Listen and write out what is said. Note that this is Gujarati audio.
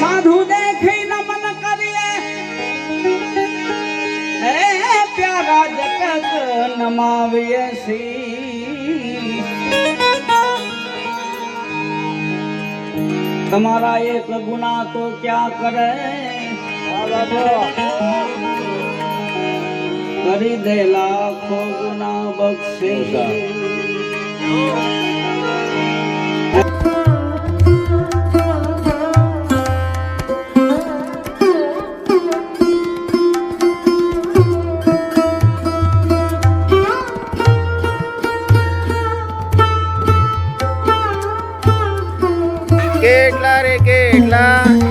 સાધુ દેખી નમન કરીએ હે પ્યારા જગત નમાવીએ સી તમારા એક ગુના તો ક્યાં કરે? કરી દે લાખો ગુના બક્ષી કેટલા રે કેટલા